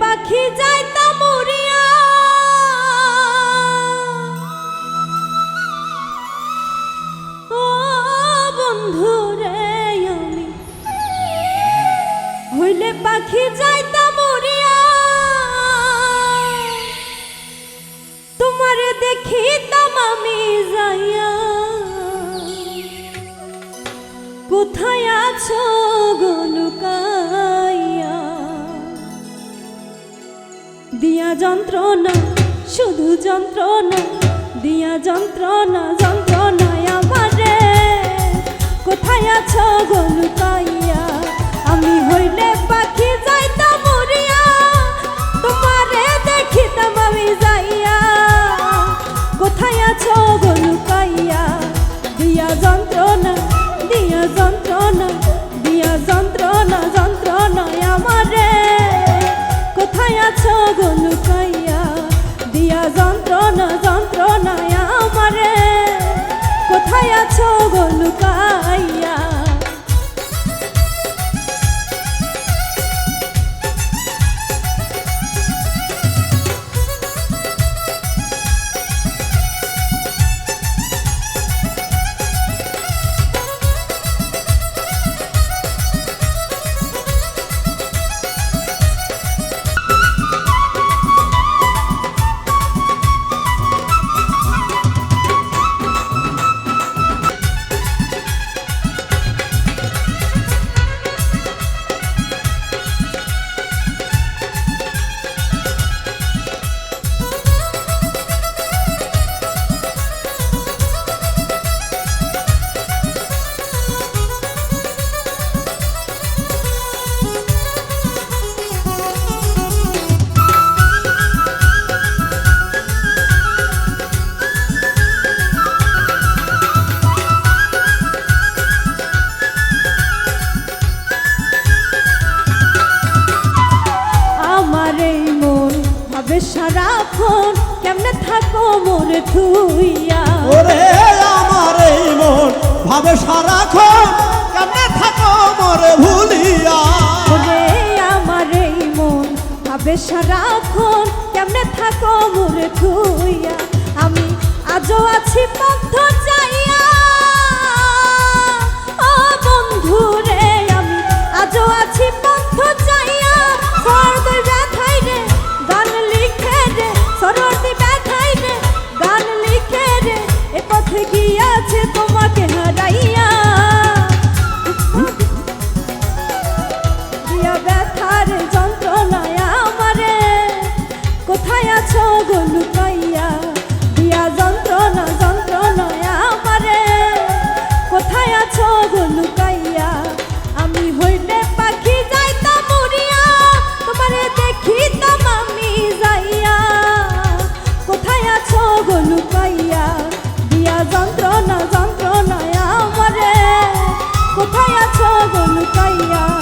পাখি যাইতা মরিয়া ও বন্ধু রে আমি হইলে পাখি যাইতাম দিয়া যন্ত্রণা, শুধু যন্ত্রণা, দিয়া যন্ত্রণা, যন্ত্রণায় আমারে। কোথায় আছো গলুকাইয়া আমি হইলে পাখি যাইতাম তোমারে দেখিতাম আমি যাইয়া। কোথায় আছো যন্ত্রণা, দিয়া যন্ত্রণা সারাক্ষণ কেমনে থাকো মোরে থুইয়া ওরে আমার এই মন ভাবে সারাক্ষণ কেমনে থাকো মরে ভুলিয়া? ওরে আমার এই মন ভাবে সারাক্ষণ কেমনে থাকো মোরে থুইয়া আমি আজও আছি পথ যন্ত্রণা যন্ত্রণায় আমারে। কোথায় আছো গো লুকাইয়া?